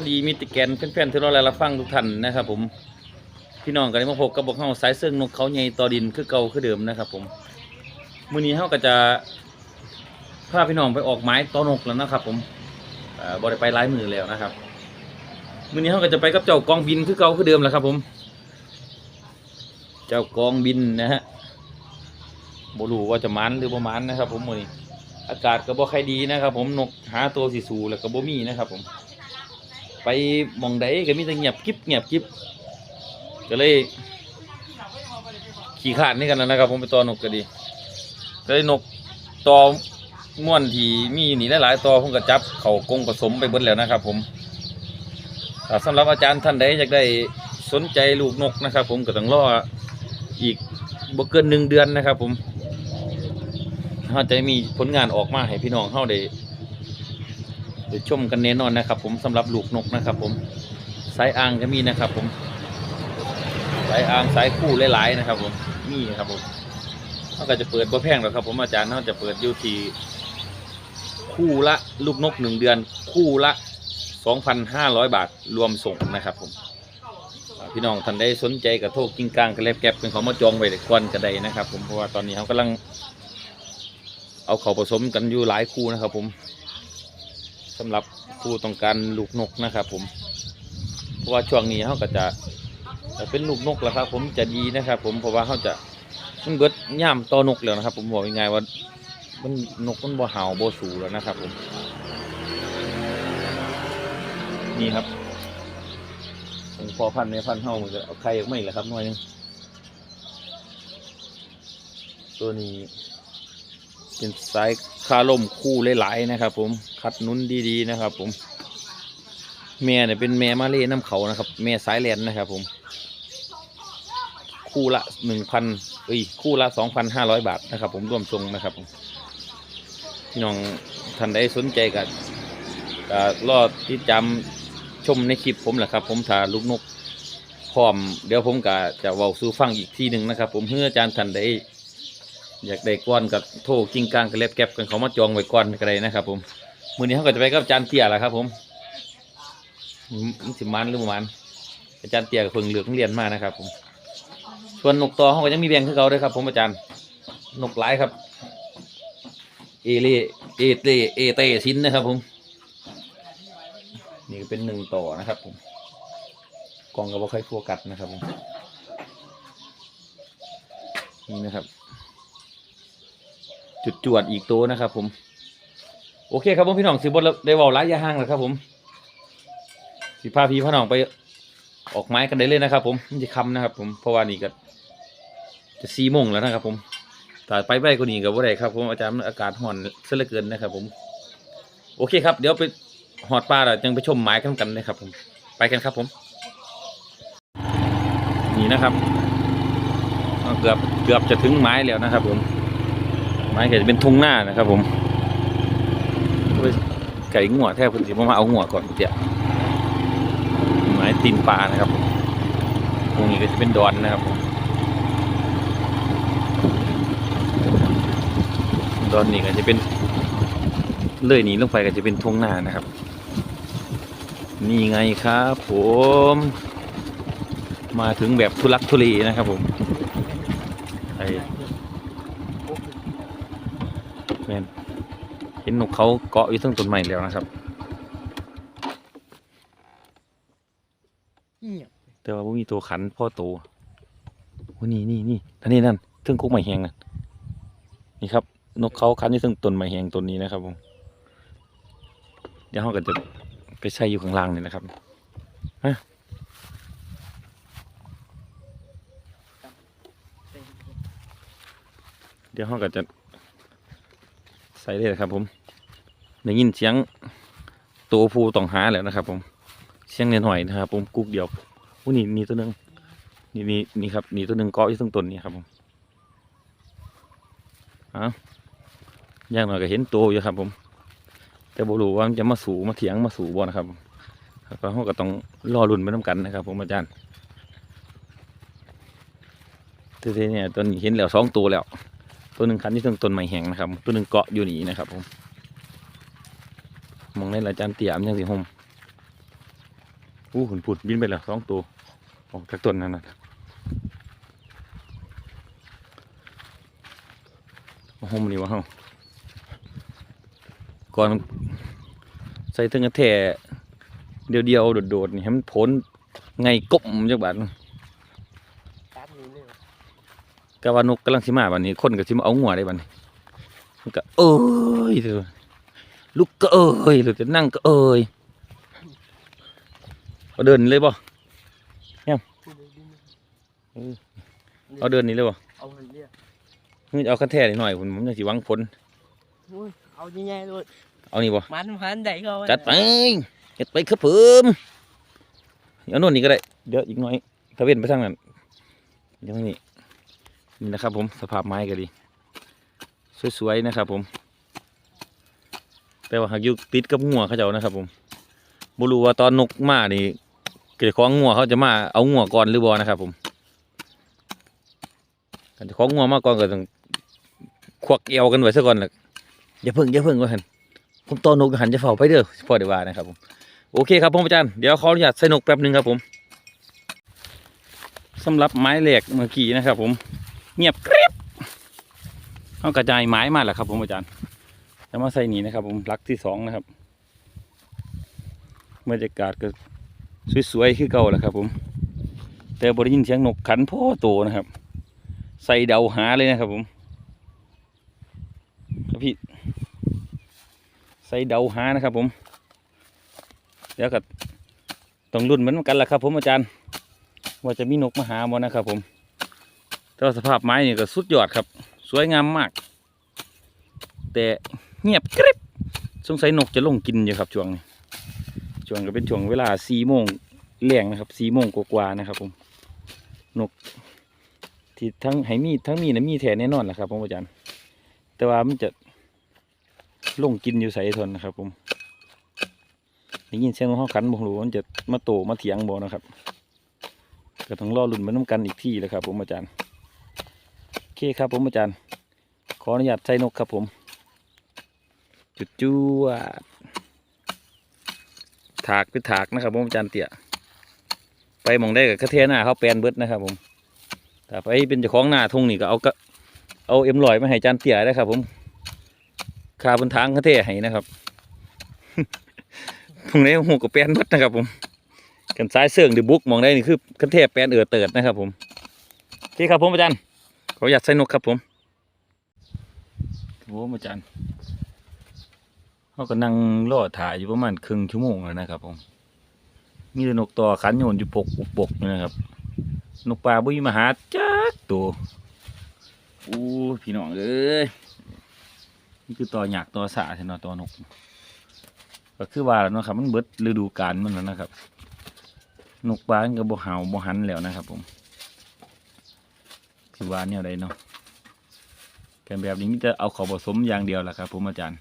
วัสดีมิตรแกนเพ่นๆที่เราแลรับฟังทุกท่านนะครับ ผมพี่น้องกันได้มาพบกับพวกเฮาสายเสื่องนกเขาใหญ่ต่อดินคือเก่าคือเดิมนะครับ ผมมื้อนี้เฮาก็จะพาพี่น้องไปออกไม้ต่อนกแล้วนะครับ ผมเอ่อบ่ได้ไปหลายมือแล้วนะครับมื้อนี้เฮาก็จะไปกับเจ้ากองบินคือเก่าคือเดิมแหละครับ ผม เจ้ากองบินนะฮะบ่รู้ว่าจะมันหรือบ่มันนะครับ ผมมื้อนี้อากาศก็บ่ค่อยดีนะครับ ผมนกหาตัวสิสูแล้วก็บ่มีนะครับ ผม ไปมองใดก็มีแต่เงียบกิ๊บเงียบกิ๊บก็เลย ขี่ขาดนี่กันแล้วนะครับ ผมไปตอนกก็ดีก็เลยนกตอม่วนที่มีหนีหลายๆตอผมก็จับ เขากงผสมไปเบิดแล้วนะครับ ผมถ้าสำหรับอาจารย์ท่านใดอยากได้สนใจลูกนกนะครับ ผมก็ต้องรออีกบ่เกินหนึ่งเดือนนะครับ ผมเขาจะมีผลงานออกมาให้พี่น้องเข้าได้ ได้ชมกันแน่นอนนะครับ ผมสำหรับลูกนกนะครับ ผมสายอ่างก็มีนะครับ ผมสายอ่างสายคู่หลายๆนะครับ ผมมีครับผมเขาก็จะเปิดบ่แพงหรอกครับ ผมอาจารย์เขาจะเปิดอยู่ที่คู่ละลูกนกหนึ่งเดือน คู่ละสองพันห้าร้อยบาทรวมส่งนะครับ ผมพี่น้องท่านใดสนใจกับโทรกิ้งกลางกระเล็บแก็บเป็นของมาจองไว้ก่อนก็ได้นะครับ ผมเพราะว่าตอนนี้เขากำลัง เอาเขาผสมกันอยู่หลายคู่นะครับ ผม สำหรับผู้ต้องการลูกนกนะครับ ผม เพราะว่าช่วงนี้เขาก็จะจะเป็นลูกนกแล้วครับ ผมจะดีนะครับ ผมเพราะว่าเขาจะมันเบิดย่ามต่อนกแล้วนะครับ ผมบอกยังไงว่ามันนกมันบ่เห่าบ่สูแล้วนะครับ ผม นี่ครับผมพอพันในพันเห่ามันจะเอาไข่ออกมาอีกแล้วครับหน่อยนึงตัวนี้ เป็นสายคาล่มคู่หลายๆนะครับ ผมคัดนุนดีๆนะครับ ผม แม่เนี่ยเป็นแม่มาเล่น้ำเขานะครับ แม่สายแลนนะครับ ผม คู่ละหนึ่งพันเอ้ยคู่ละสองพันห้าร้อยบาทนะครับ ผมร่วมทรงนะครับผมพี่น้องท่านใดสนใจกันก็รอดที่จำชมในคลิปผมแหละครับ ผมถ้าลูกนกพร้อม เดี๋ยวผมก็จะเว้าสู่ฟังอีกทีหนึ่งนะครับ ผมเพื่ออาจารย์ท่านใด อยากได้ก้อนกับโทรกิ้งกลางกับเล็บแก็บกันเขามาจองไว้ก้อนกันเลยนะครับ ผมมือนี้เขาก็จะไปกับอาจารย์เตี้ยแหละครับ ผมสิมันหรือบ่มันอาจารย์เตี้ยกับเพิ่งเลือกเรียนมานะครับ ผม ส่วนนกต่อเขาก็ยังมีแบ่งคือเขาด้วยครับ ผมอาจารย์นกหลายครับเอเลเอเตเอเตชิ้นนะครับ ผม นี่ก็เป็นหนึ่งต่อนะครับ ผมกองกับว่าใครโฟกัสนะครับผมนี่นะครับ จุดจวดอีกตัวนะครับ ผม โอเคครับผมพี่น้องสิบทได้เวอลระยะห่างแล้วครับ ผมสิพาพี่พี่น้องไปออกไม้กันได้เลยนะครับ ผมมันจะคำนะครับ ผมเพราะว่านี่ก็จะสี่โมงแล้วนะครับ ผมถ้าไปไปกว่านี้ก็บ่ได้ครับ ผมอาจารย์อากาศห่อนเสียเหลือเกินนะครับ ผม โอเคครับ เดี๋ยวไปหอดปลาแล้วจังไปชมไม้กันกันนะครับ ผมไปกันครับ ผม นี่นะครับ เกือบเกือบจะถึงไม้แล้วนะครับ ผม ไม้ก็จะเป็นทุ่งหน้านะครับ ผมไก่งัวแทบคุณสิมาเอางัวก่อนเดี๋ยวไม้ตีนปลานะครับตรงนี้ก็จะเป็นดอนนะครับผมดอนนี้ก็จะเป็นเลื่อยหนี้ลงไปก็จะเป็นทุ่งหน้านะครับ นี่ไงครับ ผม มาถึงแบบทุลักทุเลนะครับผมไอ แม่น เห็นนกเขาเกาะอยู่ทั้งต้นไม้แล้วนะครับแต่ว่าบ่มีตัวขันพ่อโตโอ้นี่นี่นี่อันนี้นั่นเทิงคุกไม้แหงน่ะนี่ครับ นกเขาขันอยู่เทั้งต้นไม้แหงต้นนี้นะครับผมเดี๋ยวเราก็จะไปใส่อยู่ข้างล่างนี่นะครับฮะเดี๋ยวเราก็จะใส่เลยนะครับผม ได้ยินเสียงตัวผู้ต้องหาแล้วนะครับ ผมเสียงเนียนหน่อยนะครับผมกุ๊กเดียวอู้นี่นี่ตัวหนึงนี่นี่นี่ครับนี่ตัวหนึ่งเกาะอยู่ตรงต้นนี่ครับผมเอาอย่างหน่อยก็เห็นตัวอยู่ครับ ผม แต่บรู้ว่ามันจะมาสู่มาเถียงมาสู่บ่นะครับก็เราก็ต้องรอรุ่นไปน้ำกันนะครับ ผมอาจารย์ทีนี้เนี่ยตัวนี้เห็นแล้วสองตัวแล้ว ตัวหนึ่งคันที่ต้นต้นไม้แห้งนะครับ ตัวหนึ่งเกาะอยู่นี่นะครับผม มองในละจานเตี่ยมยังสิหมอู้หุ่นผุดบินไปแล้วสองตัวออกจากต้นนั่นน่ะมาห่มนี่วะเฮาก่อนใส่ตั้งกระแท่เดียวๆโดดๆนี่ให้มันพ้นไงกบจักบาดนึงตามนี้เลยกะว่านกกำลังสิมาบัดนี้คนก็สิมาเอาหัวได้บัดนี้มันก็เอ้ยเถอะ ลูกก็เอ้ยหรือจะนั่งก็เอ้ยเอาเดินเลยบ่เอาเดินนี้เลยบ่เอาเงินเรียกเฮ้ยเอาคันแท้นิดหน่อยผมผมจะสิหวังผลอุ้ยเอาใหญ่ๆเลยเอานี่บ่มันพันใดก็เอาจัดไปจัดไปครับผมเอาโน่นนี่ก็ได้เดี๋ยวอีกหน่อยตะเวนไปทางนั้นเดี๋ยวทางนี้นี่นะครับผมสภาพไม้ก็ดี สวยๆนะครับผม แต่ว่าหากอยู่ติดกับงัวเขาเจ้านะครับ ผมบ่รู้ว่าตอนนกมานี่เกิดของงัวเขาจะมาเอางัวก่อนหรือบ่นะครับ ผมกันของงัวมาก่อนก็ต้องควักเอวกันไว้ซะก่อนแหละอย่าเพิ่งอย่าเพิ่งว่าหันผมตอนนกหันจะเฝ้าไปเด้อพอได้ว่านะครับผมโอเคครับผมอาจารย์เดี๋ยวขออนุญาตใส่นกแป๊บหนึ่งครับผมสำหรับไม้แหลกเมื่อกี้นะครับ ผมเงียบกริบเอากระจายไม้มาแล้วครับ ผมอาจารย์ แล้วมาใส่หนีนะครับ ผมลักที่สองนะครับบรรยากาศก็สวยๆคือเก่าแหละครับ ผม แต่บริยินเสียงนกขันพ่อโตนะครับ ใส่เดาหาเลยนะครับ ผมครับพี่ใส่เดาหานะครับ ผมเดี๋ยวก็ต้องรุ่นเหมือนกันแหละครับ ผมอาจารย์ ว่าจะมีนกมาหาบ่นะครับ ผมแต่สภาพไม้นี่ก็สุดยอดครับ สวยงามมาก แต่ เงียบกริบสงสัยนกจะลงกินอยู่ครับช่วงนี้ช่วงก็เป็นช่วงเวลาสี่โมงแรงนะครับสี่โมงกว่าๆนะครับ ผมนกที่ทั้งไหมีทั้งมีนะมีแถแน่นอนแหละครับผมอาจารย์ แต่ว่ามันจะลงกินอยู่ใส่ทนนะครับ ผมได้ยินเสียงนกเขาขันบอกรู้มันจะมาโตมาเถียงบ่นะครับก็ต้องรอลุ่นมาน้ำกันอีกที่เลยครับ ผมอาจารย์โอเคครับ ผมอาจารย์ ขออนุญาตใส่นกครับผม จุดจวดถากคือถากนะครับผมอาจารย์เตี่ยไปมองได้กับกระเทียหน้าเขาแปลนเบิดนะครับ ผมแต่ไปเป็นเจ้าของหน้าทุ่งนี่ก็เอาก็เอาเอ็มลอยมาให้อาจารย์เตี่ยได้ครับ ผมคาบนทางกระเทียให้นะครับตรงนี้หูกับแปลนเบิดนะครับ ผมกันซ้ายเสื่องดิบุกมองได้นี่คือคันเทพแปลนเอือเติดนะครับ ผมโอเคครับผมอาจารย์ขออยากใส่นกครับผมโอ้อาจารย์ เขาก็นั่งรอถ่ายอยู่ประมาณครึ่งชั่วโมงแล้วนะครับผมมีนกต่อขันโยนอยู่ปกอุปกนี่นะครับ นกปลาบุยมาหาจักตัวอู้พี่น้องเอ้ยนี่คือต่อหยากต่อสาใช่เนาะต่อนก ก็คือว่าแล้วนะครับ มันเบิดฤดูกาลมันแล้วนะครับ นกปลามันก็บ่เห่าบ่หันแล้วนะครับ ผมคือว่าเนี่ยใดเนาะกันแบบนี้มิจะเอาเขาผสมอย่างเดียวแหละครับผมอาจารย์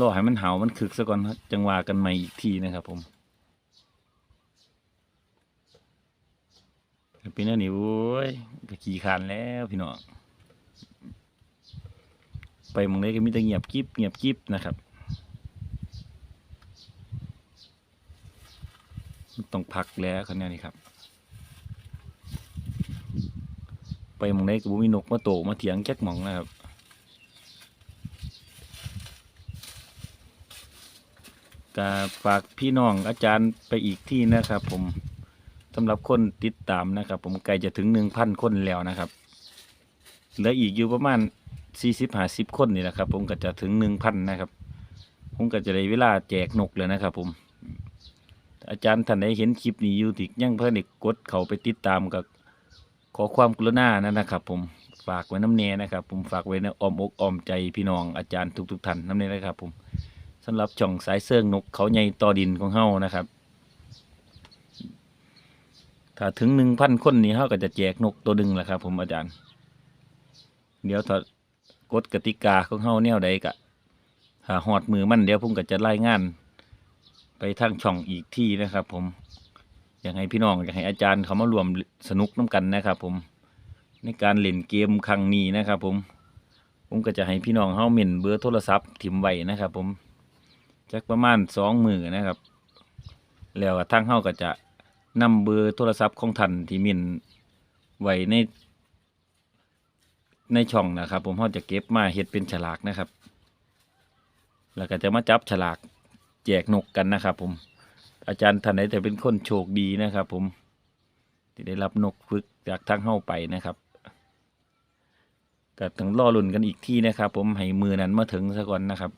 รอให้มันเห่ามันคึกซะก่อนจังหวะกันใหม่อีกทีนะครับ ผมเป็นอันนี้โว้ยก็ขี่คร้านแล้วพี่น้องไปมองไหนก็มีแต่เงียบกิบเงียบกิบนะครับ ต้องพักแล้วคันนี้นี่ครับ ไปมองได้กับมีนกมาโตมาเถียงแก๊กหมองนะครับ ก็ฝากพี่น้องอาจารย์ไปอีกที่นะครับ ผมสำหรับคนติดตามนะครับ ผมใกล้จะถึงหนึ่งพันคนแล้วนะครับเหลืออีกอยู่ประมาณสี่สิบห้าสิบคนนี่แหละครับ ผมก็จะถึงหนึ่งพันนะครับ ผมก็จะได้เวลาแจกนกเลยนะครับ ผม อาจารย์ท่านใดเห็นคลิปนี้อยู่ติยังเพื่อนเด็กกดเขาไปติดตามกับขอความกรุณานะนะครับ ผมฝากไว้น้ำเนนะครับ ผมฝากไว้ในอ้อมอกอ้อมใจพี่น้องอาจารย์ทุกๆท่านน้ำเนนะครับ ผม สำหรับช่องสายเสื่องนกเขาใหญ่ต่อดินของเฮานะครับ ถ้าถึงหนึ่งพันคนนี้เฮาก็จะแจกนกตัวหนึ่งแหละครับ ผมอาจารย์ เดี๋ยวถ้ากฎกติกาของเฮาแนวใดกะถ้าหอดมือมันเดี๋ยวผมก็จะรายงาน ไปทางช่องอีกที่นะครับ ผมอยากให้พี่น้องอยากให้อาจารย์เขามารวมสนุกน้ำกันนะครับ ผมในการเล่นเกมครั้งนี้นะครับ ผมผมก็จะให้พี่น้องเฮาเม่นเบอร์โทรศัพท์ถิ่มไว้นะครับ ผม จักประมาณสองมือนะครับ แล้วก็ทางเฮาก็จะนำเบอร์โทรศัพท์ของท่านที่มินไว้ใน ในช่องนะครับ ผมเขาจะเก็บมาเฮ็ดเป็นฉลากนะครับ แล้วก็จะมาจับฉลากแจกนกกันนะครับ ผม อาจารย์ท่านไหนแต่เป็นคนโชคดีนะครับ ผมที่ได้รับนกฝึกจากทางเข้าไปนะครับก็ต้องรอลุ่นกันอีกที่นะครับ ผมให้มือนั้นมาถึงซะก่อนนะครับ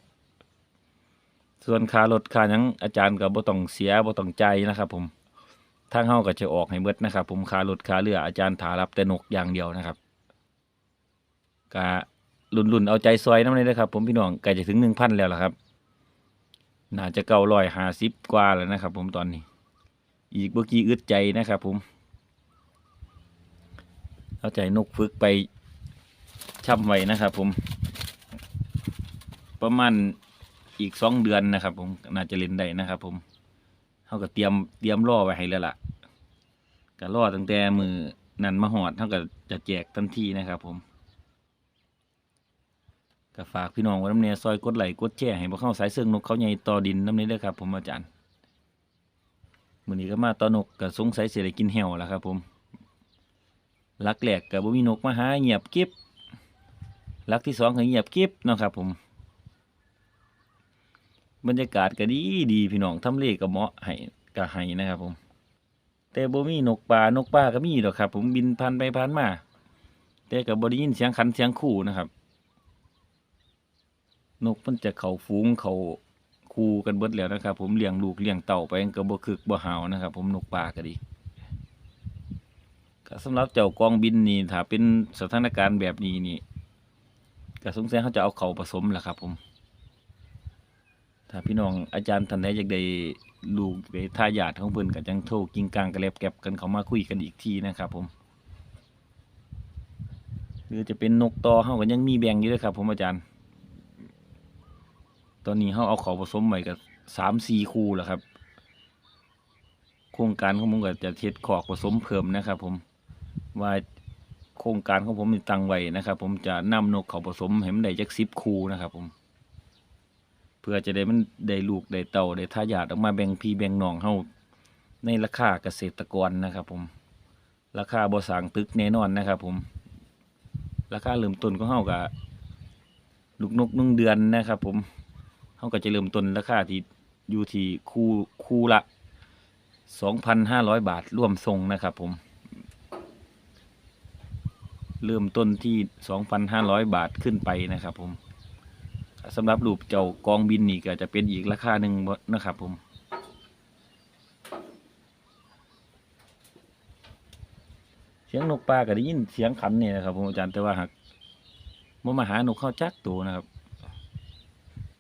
ส่วนค่ารถค่าหยังอาจารย์ก็บ่ต้องเสียบ่ต้องใจายนะครับ ผมทางเฮาก็จะออกให้เบิดนะครับ ผมค่ารถค่าเรืออาจารย์ถารับแต่นกอย่างเดียวนะครับกะลุนลุนๆเอาใจซอยน้ำเลยนะครับ ผมพี่น้องใกล้จะถึงหนึ่งพันแล้วล่ะครับ น่าจะเก้าร้อยห้าสิบกว่าแล้วนะครับ ผมตอนนี้ อีกเมื่อกี้อึดใจนะครับ ผม เอาใจนกฝึกไปช่ำไว้นะครับ ผม ประมาณ อีกสองเดือนนะครับ ผมน่าจะเล่นได้นะครับ ผมเขาก็เตรียมเตรียมล่อไว้ให้แล้วล่ะก็ล่อตั้งแต่มือนันมาหอดเขาก็จะแจกทันทีนะครับ ผมก็ฝากพี่น้องไว้น้ำเนยซอยกดไหลกดแชร์ให้พวกเข้าสายเสื่องนกเขาใหญ่ต่อดินน้ำนี้ด้วยครับ ผมอาจารย์มือนี้ก็มาต่อนกก็สงสัยเสียได้กินแหวแล้วครับ ผมลักแหลกกับบ่มีนกมาหาเงียบกิบลักที่สองก็เงียบกิบนะครับ ผม บรรยากาศก็ดีดีพี่น้องทำเลก็เหมาะให้ก็ให้นะครับผม แต่บ่มีนกป่านกป่าก็มีดอกครับ ผมบินผ่านไปผ่านมา แต่ก็บ่ได้ยินเสียงขันเสียงขู่นะครับ นกมันจะเขาฟูงเขาคูกันเบิดแล้วนะครับ ผมเลี้ยงลูกเลี้ยงเต่าไปก็บ่คึกบ่หาวนะครับ ผมนกป่าก็ดีก็สำหรับเจ้ากองบินนี่ถ้าเป็นสถานการณ์แบบนี้นี่ก็สงสัยเขาจะเอาเขาผสมแหละครับ ผม ถ้าพี่น้องอาจารย์ท่านใดอยากได้ลูกได้ทายาทของเพิ่นก็จังโทรกิ่งกลางกระเล็บแก็บกันเขามาคุยกันอีกทีนะครับผม หรือจะเป็นนกตอเฮาก็ยังมีแบ่งอยู่ด้วยครับ ผมอาจารย์ ตอนนี้เขาเอาเขาผสมใหม่กับสามสี่คู่แล้วครับ โครงการของผมก็จะเทศขอกผสมเพิ่มนะครับ ผมว่าโครงการของผมมีตังไว้นะครับ ผมจะนำนกเขาผสมให้มันได้จักสิบคู่นะครับ ผม เพื่อจะได้มันได้ลูกได้เต่าได้ทายาทออกมาแบ่งพี่แบ่งน้องเฮาในราคาเกษตรกรนะครับ ผม ราคาบ่สางตึกแน่นอนนะครับ ผม ราคาเริ่มต้นของเฮากับลูกนกนึ่งเดือนนะครับ ผมเขาก็จะเริ่มต้นราคาที่อยู่ที่คู่คู่ละสองพันห้าร้อยบาทร่วมทรงนะครับ ผม เริ่มต้นที่สองพันห้าร้อยบาทขึ้นไปนะครับ ผม สำหรับรูปเจ้ากองบินนี่ก็จะเป็นอีกราคาหนึ่งนะครับผมเสียงนกปลาก็ได้ยินเสียงขันเนี่ยนะครับผมอาจารย์แต่ว่าหากมันมาหานกเข้าจักตัวนะครับ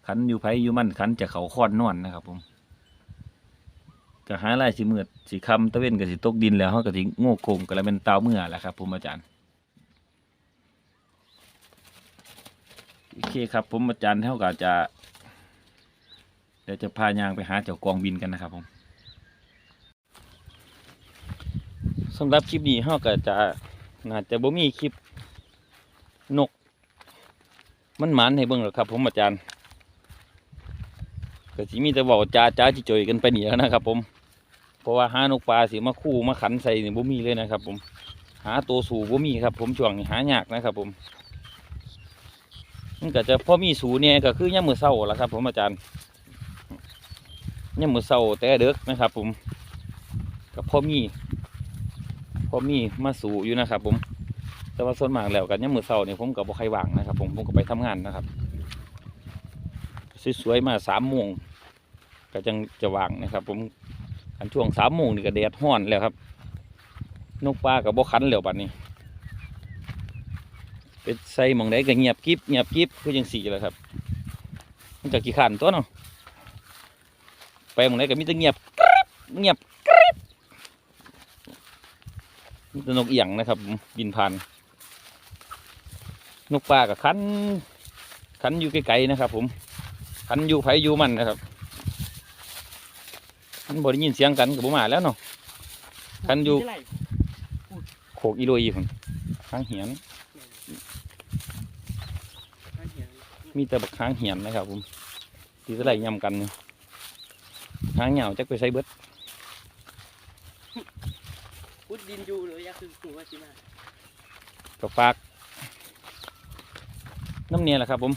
ขันอยู่ไผอยู่มันขันจะเขาค้อนนอนนะครับ ผมก็หาลายสิมืดสิคำตะเว้นก็สิตกดินแล้วเขาก็สิโง่โคงก็แล้วเป็นเตาเมื่อแหละครับผมอาจารย์ โอเคครับ ผมอาจารย์เท่ากับจะเดี๋ยวจะพายางไปหาเจ้ากองบินกันนะครับผมสำหรับคลิปนี้เขาก็จะน่าจะบ่มีคลิปนก มันหมันให้เบิ่งหรอกครับ ผมอาจารย์ก็สิมีแต่บอกจ้าจ้าจิจอยกันไปหนีแล้วนะครับ ผม เพราะว่าหานกปลาสิมาคู่มาขันใส่นี่บ่มีเลยนะครับ ผม หาตัวสูบ่มีครับ ผมช่วงนี้หายากนะครับ ผม มันก็จะพอมีสูเนี่ยก็คือย่ามมือเศร้าละครับ ผมอาจารย์ย่ามมือเศร้าแต่เด็กนะครับ ผมก็พอมีพอมีมาสูอยู่นะครับ ผม แต่ว่าส่วนมากแล้วกันย่ามมือเศร้าเนี่ยผมก็บ่ใครว่างนะครับ ผมผมก็ไปทำงานนะครับสวยๆมาสามโมงก็จังจะวางนะครับ ผมอันช่วงสามโมงนี่ก็แดดห้อนแล้วครับ นกปลากับบ่คันแล้วบัดนี้ เป็นใส่หมองใดก็เงียบกริบเงียบกริบคือจังสี่แล้วครับมันจะกี่ขันตัวเนาะไปหมองใดก็มีแต่เงียบกริบเงียบกริบมีแต่นกเอียงนะครับ บินผ่านนกปลากับคันคันอยู่ไกลๆนะครับ ผมขันอยู่ไผอยู่มันนะครับมันบ่ได้ยินเสียงกันกับบ่มาแล้วเนาะขันอยู่โขกอีโรอีผมค้างเหียน มีแต่บักค้างเหียนนะครับผมทีตะไลยำกันค้างเหี่ยวจะไปใช้เบิดพุดดินอยู่หรือยากคือหัวจีน่ากับฟากน้ำเนียแหละครับผม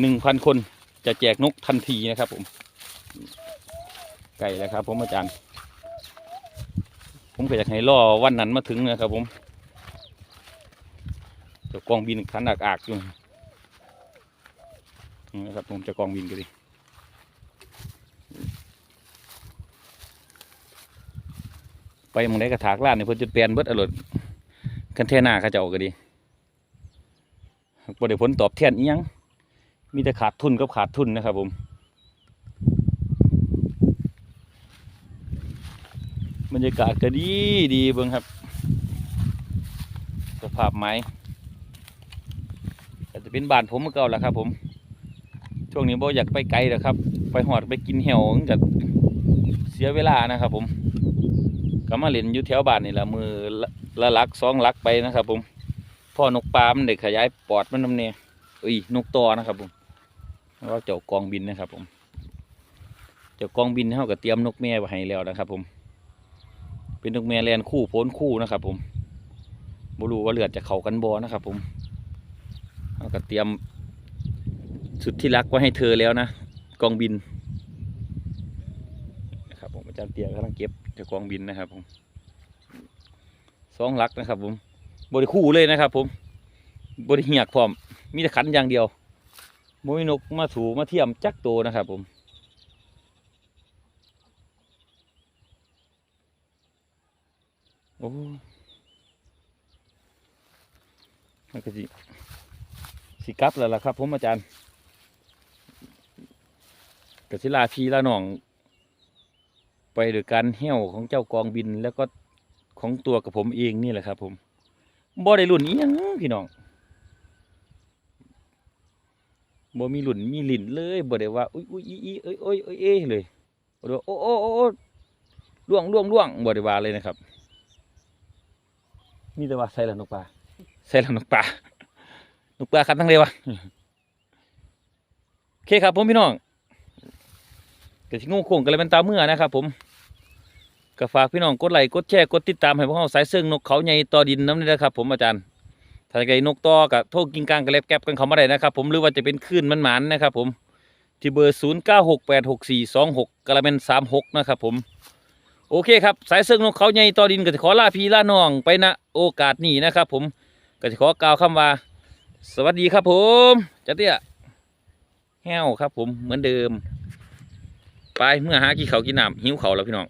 หนึ่งพันคนจะแจกนกทันทีนะครับผม ไก่แล้วครับ ผมอาจารย์ ผมก็อยากให้ล่อวันนั้นมาถึงนะครับผมเดี๋วกองบินขันอักอักอยู่ นะครับผมจะกองบินกันดิไปมึงได้กระถากล้านเนี่ยเพิ่นจุดเปลี่ยนเบิดอรรถคันเทน่าเขาเจ้าก็ดีบ่ได้ผลตอบแทนอีหยัง มีแต่ขาดทุนกับขาดทุนนะครับผมบรรยากาศก็ดีดีเบิ่งครับสภาพไม้ก็จะเป็นบ้านผมเมื่อก่าแหละครับผม ช่วงนี้บ่อยากไปไกลแล้วครับ ไปหอดไปกินแหวมันก็เสียเวลานะครับ ผมก็มาเล่นอยู่แถวบ้านนี่แหละมือละลักสองลักไปนะครับ ผมพ่อนกปลามันได้ขยายปอดมันนำเนี่ยอุ้ยนกตอนะครับ ผมแล้วเจ้ากองบินนะครับ ผม เจ้ากองบินเขาก็เตรียมนกแม่ไว้ให้แล้วนะครับ ผม เป็นนกแม่แลนคู่โพ้นคู่นะครับ ผมบรูว่าเลือดจะเข้ากันบอนะครับ ผมเขาก็เตรียม สุดที่รักไว้ให้เธอแล้วนะกองบินนะครับผมอาจารย์เตียกำลังเก็บเจากองบินนะครับผมสองลักนะครับ ผมบริคู่เลยนะครับ ผมบริเหียกพร้อมมีแต่ขันอย่างเดียวมวยนกมาถูมาเทียมจักโตวนะครับ ผมโอ้มันก็สิสิกลับแล้วล่ะครับ ผมอาจารย์ กสิลาพีลาหน่อง ไปโดยการเหี้ยวของเจ้ากองบินแล้วก็ของตัวกับผมเองนี่แหละครับ ผมบ่ได้รุ่นนี้ยังพี่น้องบ่มีรุ่นมีหลินเลยบ่ได้ว่าอุ้ยอุ้ยอีอีเอ้ยเอ้ยเอ้ยเอ้ยเลยบ่ได้ว่าโอ้โอ้โอ้ล่วงล่วงล่วงบ่ได้ว่าเลยนะครับมีแต่ว่าใส่ละนกปลาใส่ละนกปลานกปลาคันทั้งเลยวะโอเคครับผมพี่น้อง ก็สิงูโค้งกันเลยเป็นตาเมื่อนะครับ ผมก็ฝากพี่น้องกดไลค์กดแชร์กดติดตามให้พวกเราสายเซิงนกเขาใหญ่ต่อดินน้ำนี่นะครับ ผมอาจารย์ถ้าไก่นกต่อกับโทษกิงกลางกระเล็บแก๊บกันเขามาได้นะครับ ผมหรือว่าจะเป็นคลื่นมันหมานนะครับ ผมที่เบอร์ศูนย์เก้าหกแปดหกสี่สองหกกระเป็นสามหกนะครับผม โอเคครับ สายเซิงนกเขาใหญ่ต่อดินก็จะขอลาพี่ลาน้องไปณโอกาสนี้นะครับ ผมก็จะขอกล่าวคำว่า สวัสดีครับผมจัดเตียแห้วครับ ผมเหมือนเดิม ไปเมื่อหากี่เขากินน้ำหิวเขาแล้วพี่น้อง